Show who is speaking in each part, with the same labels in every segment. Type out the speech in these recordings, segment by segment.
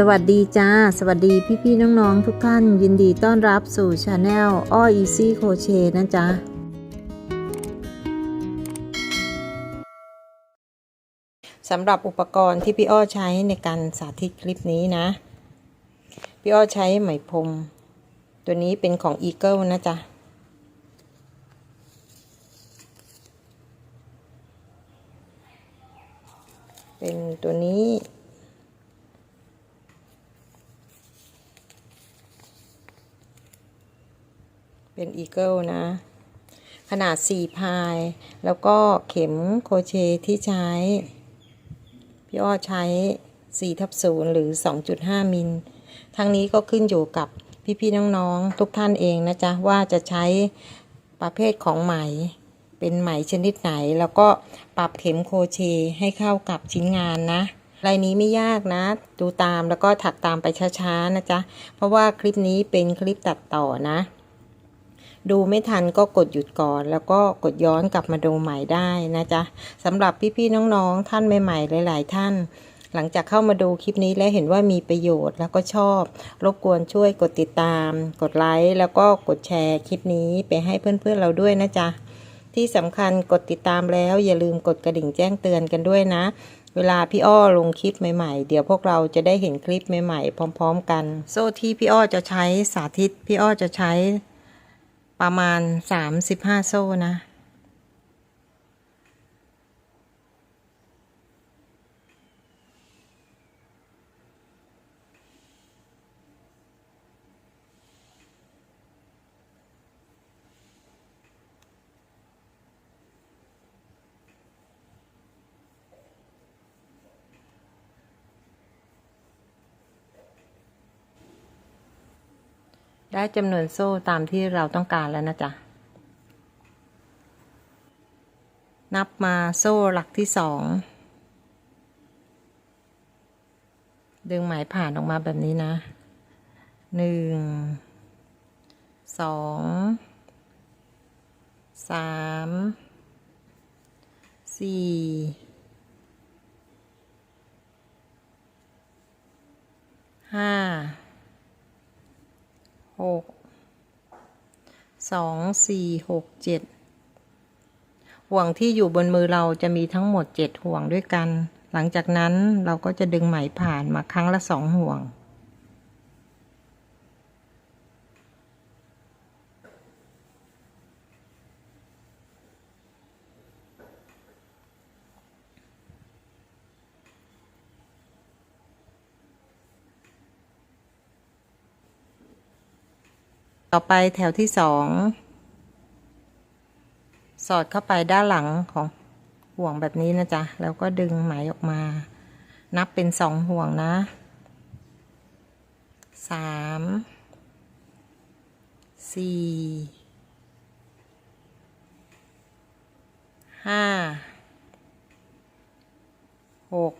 Speaker 1: สวัสดีจ้า สวัสดีพี่ๆน้องๆทุกท่าน ยินดีต้อนรับสู่ชาแนลอ้ออีซี่โคเชนะจ๊ะ สำหรับอุปกรณ์ที่พี่อ้อใช้ในการสาธิตคลิปนี้นะ พี่อ้อใช้ไหมพรม ตัวนี้เป็นของ Eagle นะจ๊ะเป็นตัวนี้ เป็นอีเกิลนะ ขนาด 4 พาย แล้วก็เข็มโครเชต์ที่ใช้ พี่อ้อใช้4ทับ0หรือ 2.5 มิล ทั้งนี้ก็ขึ้นอยู่กับพี่ๆน้องๆ ทุกท่านเองนะจ๊ะ ว่าจะใช้ประเภทของไหม เป็นไหมชนิดไหน แล้วก็ปรับเข็มโครเชต์ให้เข้ากับชิ้นงานนะลายนี้ไม่ยากนะ ดูตามแล้วก็ถักตามไปช้าๆนะจ๊ะ เพราะว่าคลิปนี้เป็นคลิปตัดต่อนะ ดูไม่ทันก็กดหยุดก่อน แล้วก็กดย้อนกลับมาดูใหม่ได้นะจ๊ะสำหรับพี่ๆน้องๆ ท่านใหม่ๆหลาย ๆ ท่าน หลังจากเข้ามาดูคลิปนี้แล้วเห็นว่ามีประโยชน์แล้วก็ชอบ รบกวนช่วยกดติดตาม กดไลค์แล้วก็กดแชร์คลิปนี้ไปให้เพื่อนๆเราด้วยนะจ๊ะที่สำคัญกดติดตามแล้วอย่าลืมกดกระดิ่งแจ้งเตือนกันด้วยนะเวลาพี่อ้อลงคลิปใหม่ๆ เดี๋ยวพวกเราจะได้เห็นคลิปใหม่ๆ พร้อม ๆ กัน โซ่ที่พี่อ้อจะใช้สาธิต พี่อ้อจะใช้ ประมาณ 35 โซ่นะ ได้จำนวนโซ่ตามที่เราต้องการแล้วนะจ๊ะ นับมาโซ่หลักที่สอง ดึงไหมผ่านออกมาแบบนี้นะหนึ่งสองสามสี่ หกสองสี่หกเจ็ดห่วงที่อยู่บนมือเราจะมีทั้งหมดเจ็ดห่วงด้วยกัน หลังจากนั้นเราก็จะดึงไหมผ่านมาครั้งละสองห่วง ต่อไปแถวที่สอง สอดเข้าไปด้านหลังของห่วงแบบนี้นะจ๊ะ แล้วก็ดึงไหมออกมา นับเป็นสองห่วงนะสามสี่ห้าหก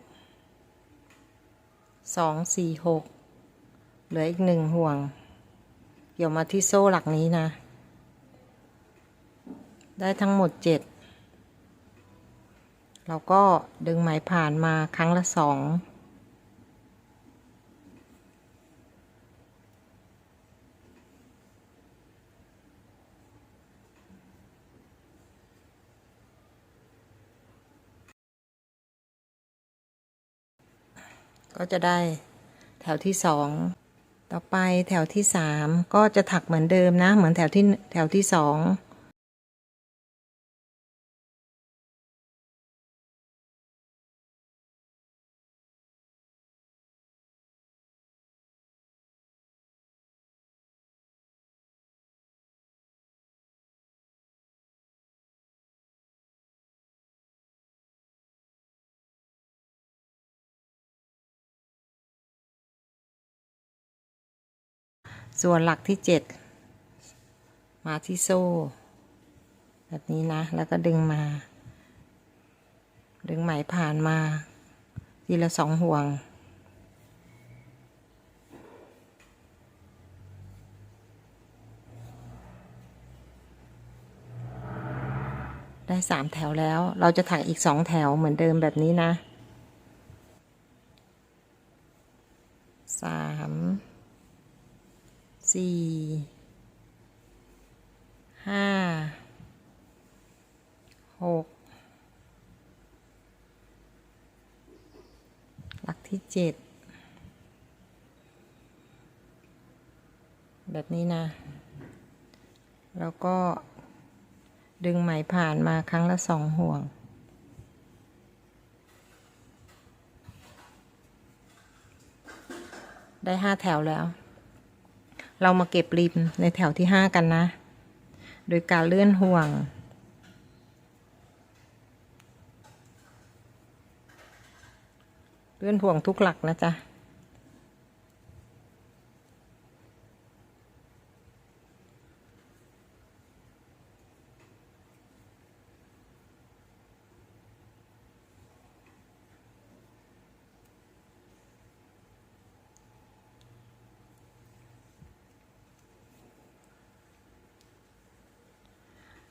Speaker 1: สองสี่หกเหลืออีกหนึ่งห่วง เกี่ยวมาที่โซ่หลักนี้นะ ได้ทั้งหมดเจ็ดเราก็ดึงไหมผ่านมาครั้งละสองก็จะได้แถวที่สอง ต่อไปแถวที่สามก็จะถักเหมือนเดิมนะ เหมือนแถวที่แถวที่สอง ส่วนหลักที่เจ็ดมาที่โซ่ แบบนี้นะ แล้วก็ดึงมา ดึงไหมผ่านมา ทีละสองห่วง ได้สามแถวแล้ว เราจะถักอีกสองแถวเหมือนเดิมแบบนี้นะสาม สี่ห้าหกหลักที่เจ็ดแบบนี้นะ แล้วก็ดึงไหมผ่านมาครั้งละสองห่วง ได้ห้าแถวแล้ว เรามาเก็บริมในแถวที่ห้ากันนะ โดยการเลื่อนห่วง เลื่อนห่วงทุกหลักนะจ๊ะ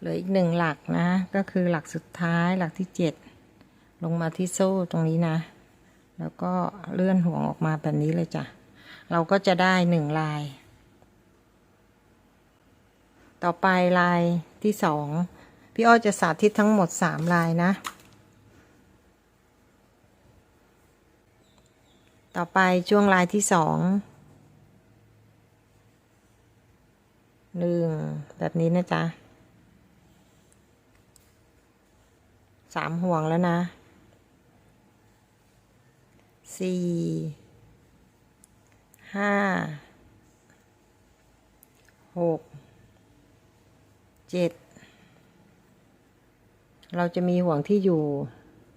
Speaker 1: ลืออีกหนึ่งหลักนะ ก็คือหลักสุดท้ายหลักที่เจ็ดลงมาที่โซ่ตรงนี้นะ แล้วก็เลื่อนห่วงออกมาแบบนี้เลยจ้ะ เราก็จะได้หนึ่งลาย ต่อไปลายที่สองพี่อ้อจะสาธิตทั้งหมดสามลายนะ ต่อไปช่วงลายที่สองหนึ่งแบบนี้นะจ๊ะ สามห่วงแล้วนะสี่ห้าหกเจ็ดเราจะมีห่วงที่อยู่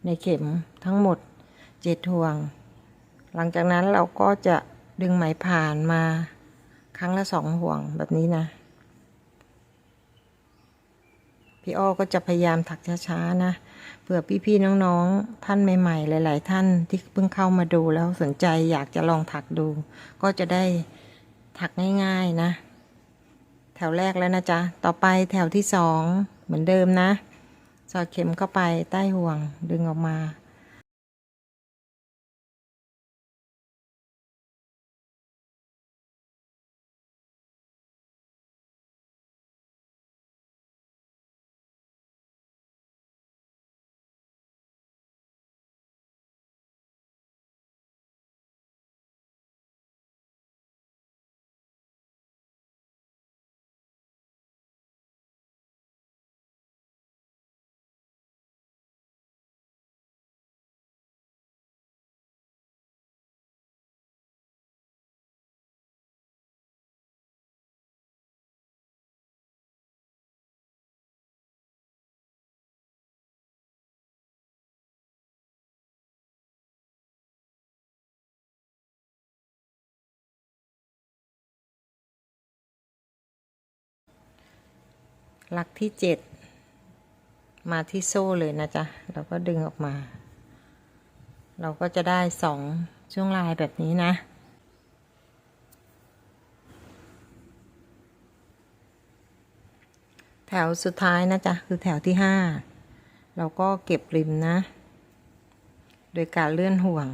Speaker 1: ในเข็มทั้งหมดเจ็ดห่วง หลังจากนั้นเราก็จะดึงไหมผ่านมาครั้งละสองห่วงแบบนี้นะ พี่อ้อก็จะพยายามถักช้าๆนะเผื่อพี่ๆน้องๆ ท่านใหม่ ๆ หลาย ๆ ท่านที่เพิ่งเข้ามาดูแล้วสนใจอยากจะลองถักดู ก็จะได้ถักง่ายๆนะ แถวแรกแล้วนะจ๊ะ ต่อไปแถวที่สองเหมือนเดิมนะ สอดเข็มเข้าไปใต้ห่วงดึงออกมา หลักที่เจ็ดมาที่โซ่เลยนะจ๊ะเราก็ดึงออกมา เราก็จะได้สองช่วงลายแบบนี้นะแถวสุดท้ายนะจ๊ะคือแถวที่ห้าเราก็เก็บริมนะ โดยการเลื่อนห่วง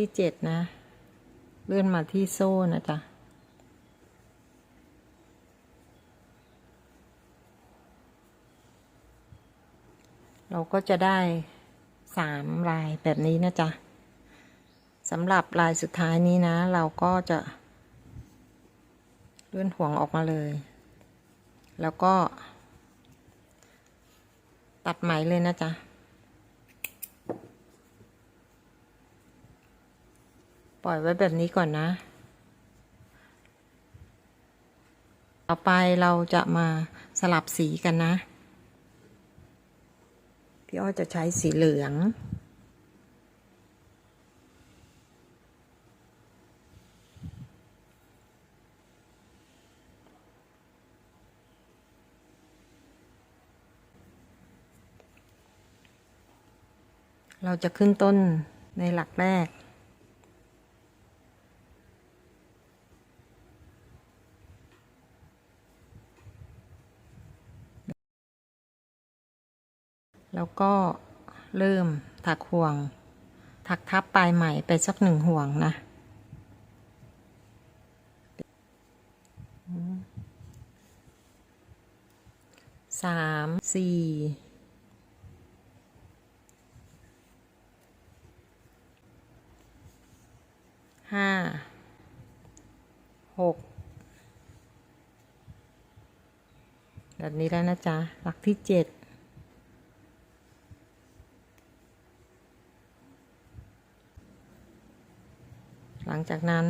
Speaker 1: ที่เจ็ดนะ เลื่อนมาที่โซ่นะจ๊ะเราก็จะได้สามลายแบบนี้นะจ๊ะสำหรับลายสุดท้ายนี้นะ เราก็จะเลื่อนห่วงออกมาเลย แล้วก็ ตัดไหมเลยนะจ๊ะ ปล่อยไว้แบบนี้ก่อนนะ ต่อไปเราจะมาสลับสีกันนะ พี่อ้อจะใช้สีเหลือง เราจะขึ้นต้นในหลักแรก แล้วก็เริ่มถักห่วง ถักทับปลายใหม่ไปสักหนึ่งห่วงนะ สามสี่ห้าหกแบบนี้แล้วนะจ๊ะ หลักที่เจ็ด หลัง จากนั้น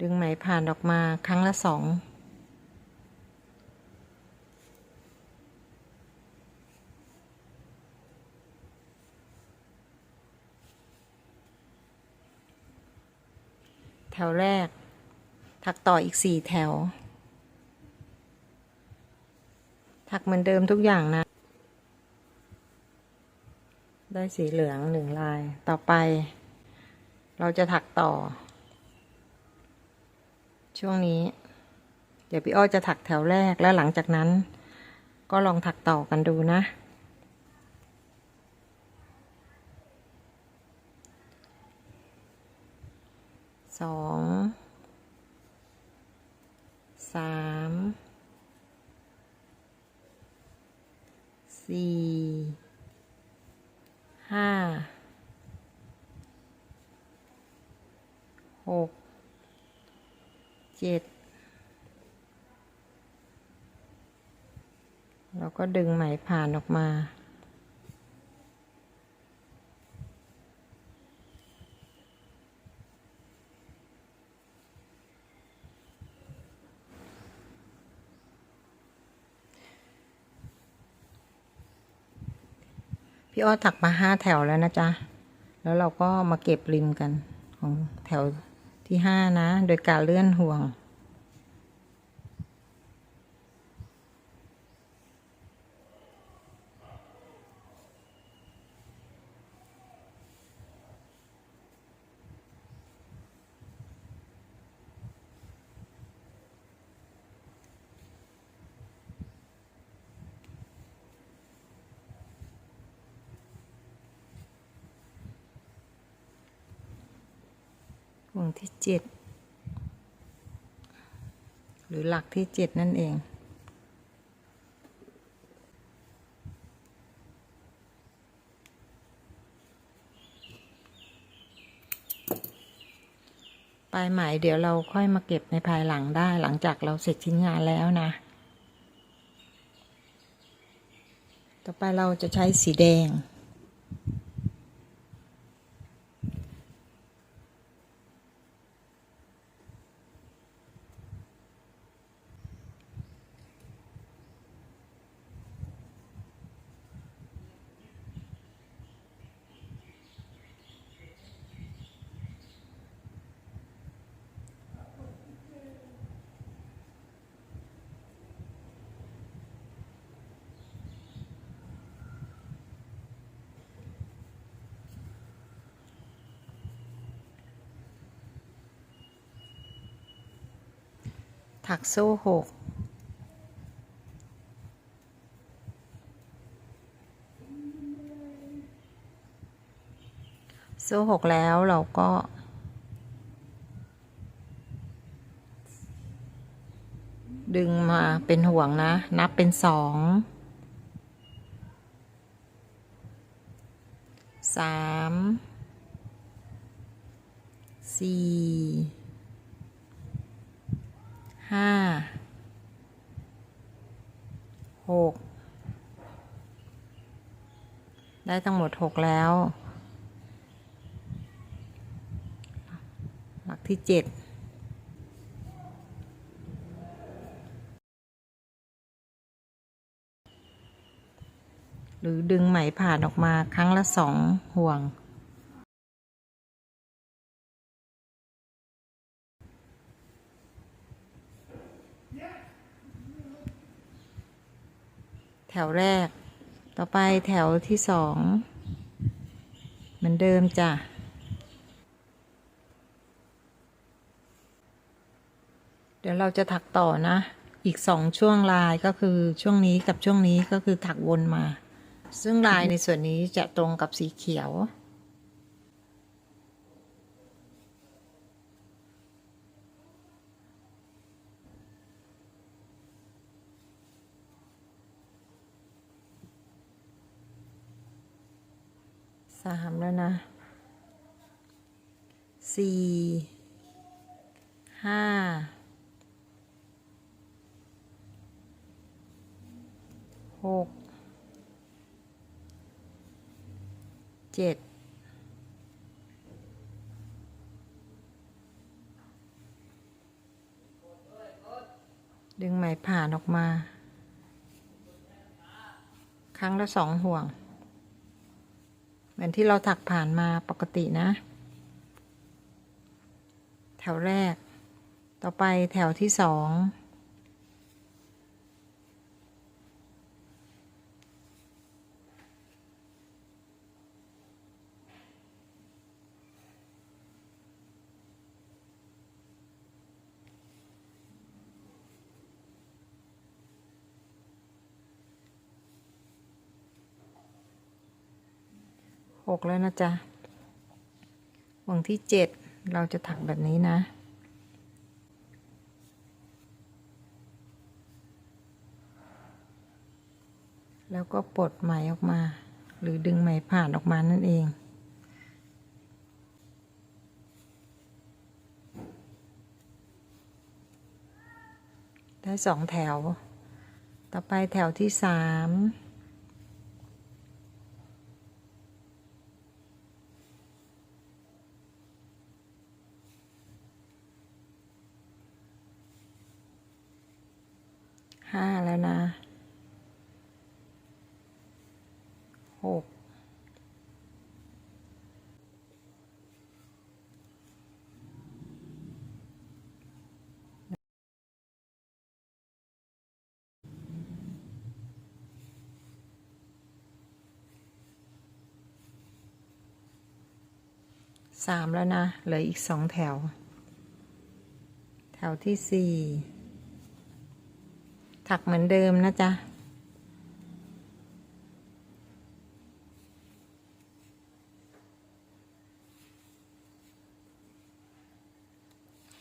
Speaker 1: ดึงไหมผ่านออกมาครั้งละสองแถวแรก ถักต่ออีกสี่แถว ถักเหมือนเดิมทุกอย่างนะ ได้สีเหลืองหนึ่งลายต่อไป เราจะถักต่อ ช่วงนี้ เดี๋ยวพี่อ้อจะถักแถวแรกแล้วหลังจากนั้น ก็ลองถักต่อกันดูนะ สอง สาม สี่ ห้า หกเจ็ดแล้วก็ดึงไหมผ่านออกมาพี่อ้อถักมาห้าแถวแล้วนะจ๊ะ แล้วเราก็มาเก็บริมกันของแถว ที่ห้านะ โดยการเลื่อนห่วงที่เจ็ด ห รือหลักที่เจ็ดนั่นเอง ปลายไหมเดี๋ยวเราค่อยมาเก็บในภายหลังได้หลังจากเราเสร็จชิ้นงานแล้วนะ ต่อไปเราจะใช้สีแดง ถักโซ่หกโซ่หกแล้วเราก็ ดึงมาเป็นห่วงนะ นับเป็นสองสามสี่ ห้าหกได้ทั้งหมดหกแล้ว หลักที่เจ็ดหรือดึงไหมผ่านออกมาครั้งละสองห่วง วแรก ต่อไปแถวที่สองเหมือนเดิมจ้ะเดี๋ยวเราจะถักต่อนะ อีกสองช่วงลายก็คือช่วงนี้กับช่วงนี้ก็คือถักวนมา ซึ่งลายในส่วนนี้จะตรงกับสีเขียว สาม แล้วนะสี่ห้าหกเจ็ดดึงไหมผ่านออกมา ครั้งละสองห่วง มือนที่เราถักผ่านมาปกตินะ แถวแรก ต่อไปแถวที่สอง หกแล้วนะจ๊ะห่วงที่เจ็ดเราจะถักแบบนี้นะ แล้วก็ปลดไหมออกมา หรือดึงไหมผ่านออกมานั่นเองได้สองแถว ต่อไปแถวที่สาม ห้าแล้วนะ หก สามแล้วนะ เหลืออีกสองแถว แถวที่สี่ถักเหมือนเดิมนะจ๊ะ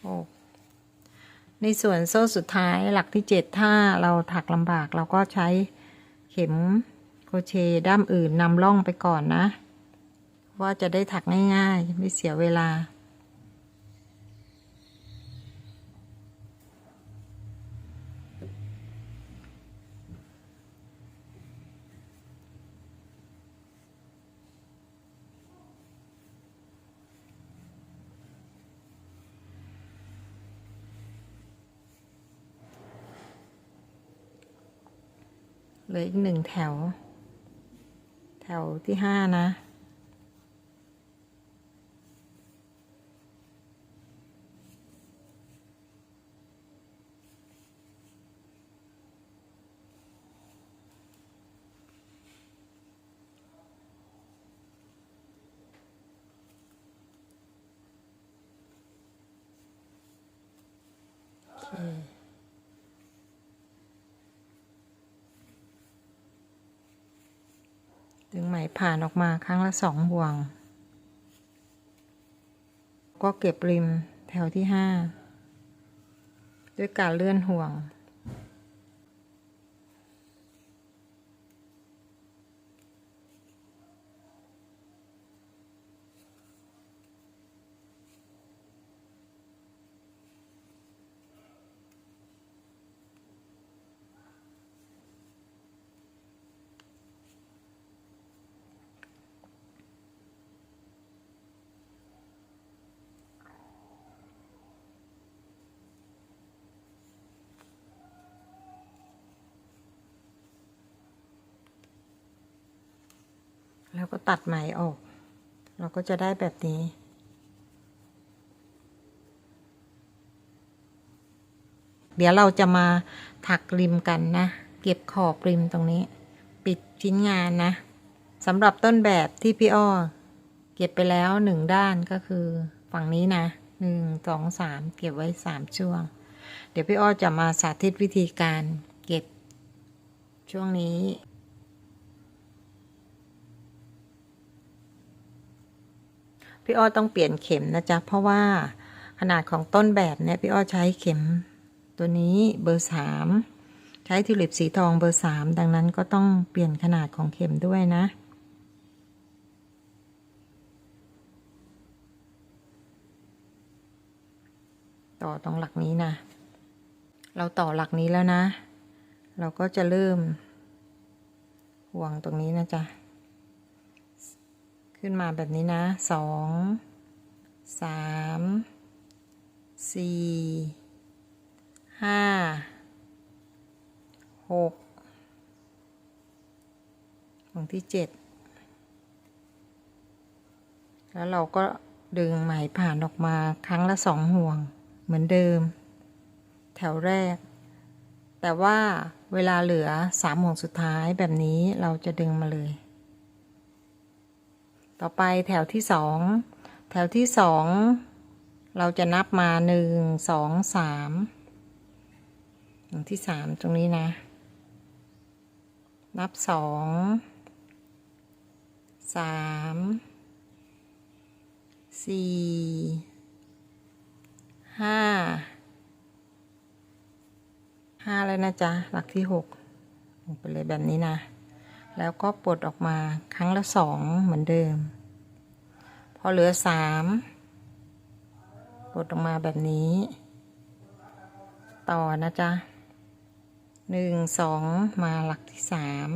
Speaker 1: โอ้ในส่วนโซ่สุดท้ายหลักที่เจ็ดถ้าเราถักลำบากเราก็ใช้เข็มโครเชต์ด้ามอื่นนำล่องไปก่อนนะ ว่าจะได้ถักง่าย ๆ ไม่เสียเวลา เหลืออีกหนึ่งแถว แถวที่ห้านะ โอเค ดึงไหม ผ่านออกมาครั้งละสองห่วง ก็เก็บริมแถวที่ห้าด้วยการเลื่อนห่วง ก็ตัดไหมออก เราก็จะได้แบบนี้ เดี๋ยวเราจะมาถักริมกันนะ เก็บขอบริมตรงนี้ ปิดชิ้นงานนะสำหรับต้นแบบที่พี่อ้อเก็บไปแล้วหนึ่งด้านก็คือฝั่งนี้นะหนึ่งสองสามเก็บไว้สามช่วง เดี๋ยวพี่อ้อจะมาสาธิตวิธีการเก็บช่วงนี้ พี่อ้อต้องเปลี่ยนเข็มนะจ๊ะ เพราะว่าขนาดของต้นแบบเนี่ยพี่อ้อใช้เข็มตัวนี้เบอร์สามใช้ทิวลิปสีทองเบอร์สามดังนั้นก็ต้องเปลี่ยนขนาดของเข็มด้วยนะต่อตรงหลักนี้นะ เราต่อหลักนี้แล้วนะ เราก็จะเริ่มห่วงตรงนี้นะจ๊ะ ขึ้นมาแบบนี้นะสองสามสี่ห้าหกห่วงที่เจ็ดแล้วเราก็ดึงไหมผ่านออกมาครั้งละสองห่วงเหมือนเดิม แถวแรก แต่ว่าเวลาเหลือสามห่วงสุดท้ายแบบนี้เราจะดึงมาเลย ต่อไปแถวที่สองแถวที่สองเราจะนับมาหนึ่งสองสามห่งที่สามตรงนี้นะ นับสองสามสี่ห้าห้าแล้วนะจ๊ะ หลักที่หกลงไปเลยแบบนี้นะ แล้วก็ปลดออกมาครั้งละสองเหมือนเดิม พอเหลือสามปลดออกมาแบบนี้ ต่อนะจ๊ะหนึ่งสองมาหลักที่สาม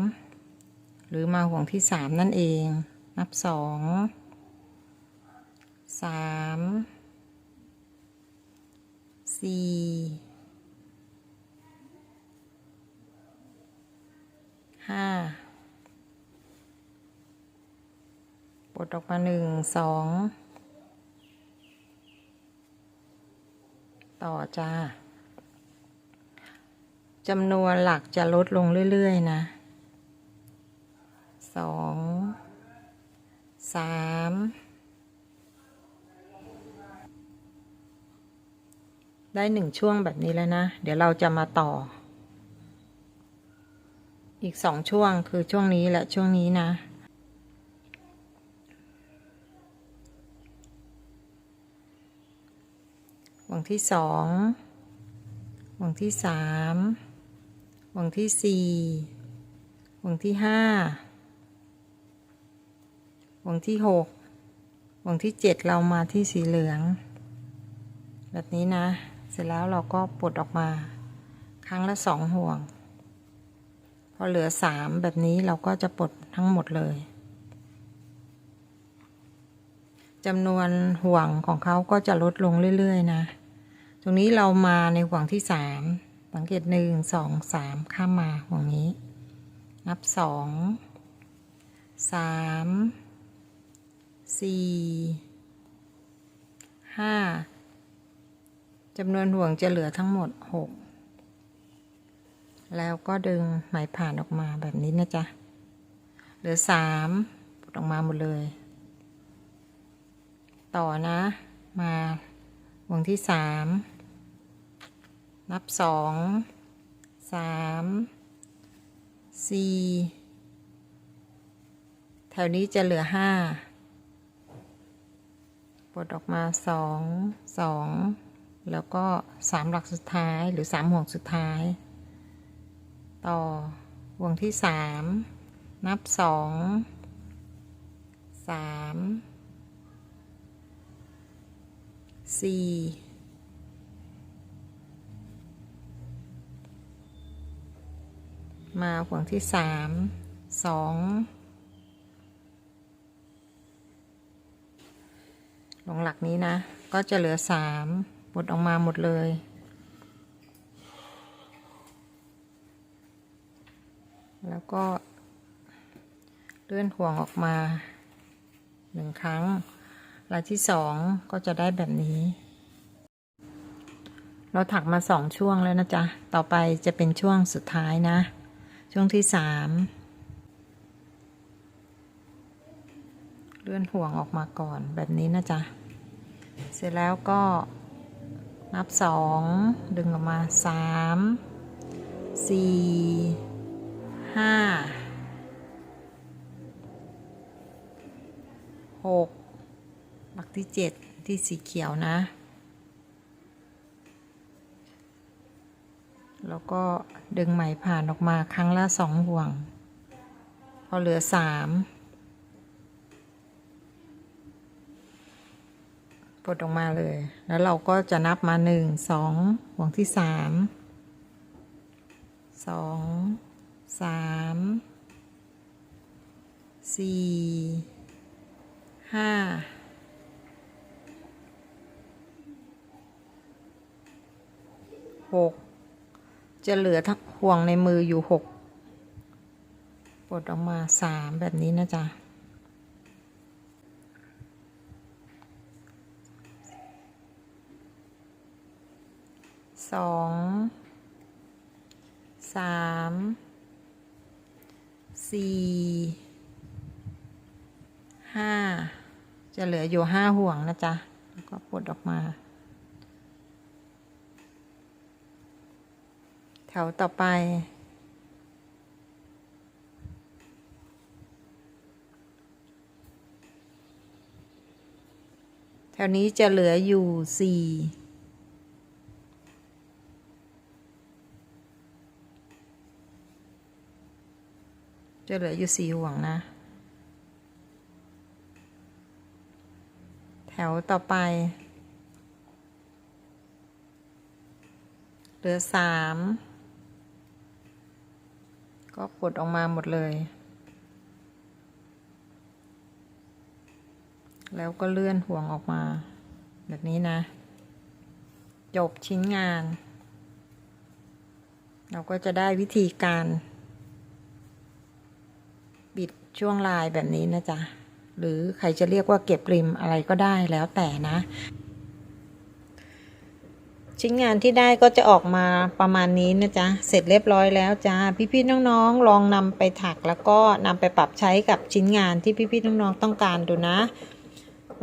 Speaker 1: หรือมาห่วงที่สามนั่นเอง นับสองสามสี่ห้า ปลดออกมาหนึ่งสองต่อจ้าจำนวนหลักจะลดลงเรื่อย ๆ นะสองสามได้หนึ่งช่วงแบบนี้แล้วนะ เดี๋ยวเราจะมาต่อ อีกสองช่วงคือช่วงนี้และช่วงนี้นะ วงที่สองห่วงที่สามห่วงที่สี่ห่วงที่ห้าห่วงที่หกห่วงที่เจ็ดเรามาที่สีเหลือง แบบนี้นะ เสร็จแล้วเราก็ปลดออกมา ครั้งละสองห่วง พอเหลือสามแบบนี้เราก็จะปลดทั้งหมดเลยจำนวนห่วงของเขาก็จะลดลงเรื่อย ๆ นะ ตรงนี้เรามาในห่วงที่สามสังเกตหนึ่งสองสามข้ามมาห่วงนี้ นับสองสามสี่ห้าจำนวนห่วงจะเหลือทั้งหมดหกแล้วก็ดึงไหมผ่านออกมาแบบนี้นะจ๊ะ เหลือสามปลดออกมาหมดเลย ต่อนะ มาห่วงที่สาม นับสองสามสี่แถวนี้จะเหลือห้าปลดออกมาสองสองแล้วก็สามหลักสุดท้ายหรือสามห่วงสุดท้าย ต่อห่วงที่สามนับสองสามสี่ มาห่วงที่สามสองลงหลักนี้นะ ก็จะเหลือสามปลดออกมาหมดเลย แล้วก็ เลื่อนห่วงออกมาหนึ่งครั้งรายที่สองก็จะได้แบบนี้ เราถักมาสองช่วงแล้วนะจ๊ะ ต่อไปจะเป็นช่วงสุดท้ายนะ ช่วงที่สามเลื่อนห่วงออกมาก่อนแบบนี้นะจ๊ะ เสร็จแล้วก็นับสองดึงออกมาสามสี่ห้าหกหลักที่เจ็ดที่สีเขียวนะ แล้วก็ดึงไหมผ่านออกมาครั้งละสองห่วง พอเหลือสามปลดออกมาเลย แล้วเราก็จะนับมาหนึ่งสองห่วงที่สามสองสามสี่ห้าหก จะเหลือทั้งห่วงในมืออยู่หกปลดออกมาสามแบบนี้นะจ๊ะสองสามสี่ห้าจะเหลืออยู่ห้าห่วงนะจ๊ะ แล้วก็ปลดออกมา ถวต่อไป แถวนี้จะเหลืออยู่สี่จะเหลืออยู่สี่ห่วงนะ แถวต่อไป เหลือสาม ก็กดออกมาหมดเลย แล้วก็เลื่อนห่วงออกมา แบบนี้นะ จบชิ้นงาน เราก็จะได้วิธีการบิดช่วงลายแบบนี้นะจ๊ะ หรือใครจะเรียกว่าเก็บริมอะไรก็ได้แล้วแต่นะ ชิ้นงานที่ได้ก็จะออกมาประมาณนี้นะจ๊ะ เสร็จเรียบร้อยแล้วจ้า พี่ๆน้องๆ ลองนำไปถักแล้วก็นำไปปรับใช้กับชิ้นงานที่พี่ๆน้องๆต้องการดูนะ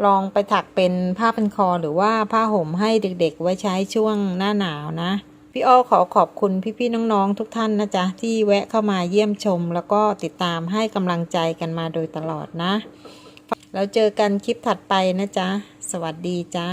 Speaker 1: ลองไปถักเป็นผ้าพันคอหรือว่าผ้าห่มให้เด็กๆ ไว้ใช้ช่วงหน้าหนาวนะ พี่อ้อขอขอบคุณพี่ๆน้องๆ ทุกท่านนะจ๊ะ ที่แวะเข้ามาเยี่ยมชม แล้วก็ติดตามให้กำลังใจกันมาโดยตลอดนะ แล้วเจอกันคลิปถัดไปนะจ๊ะ สวัสดีจ้า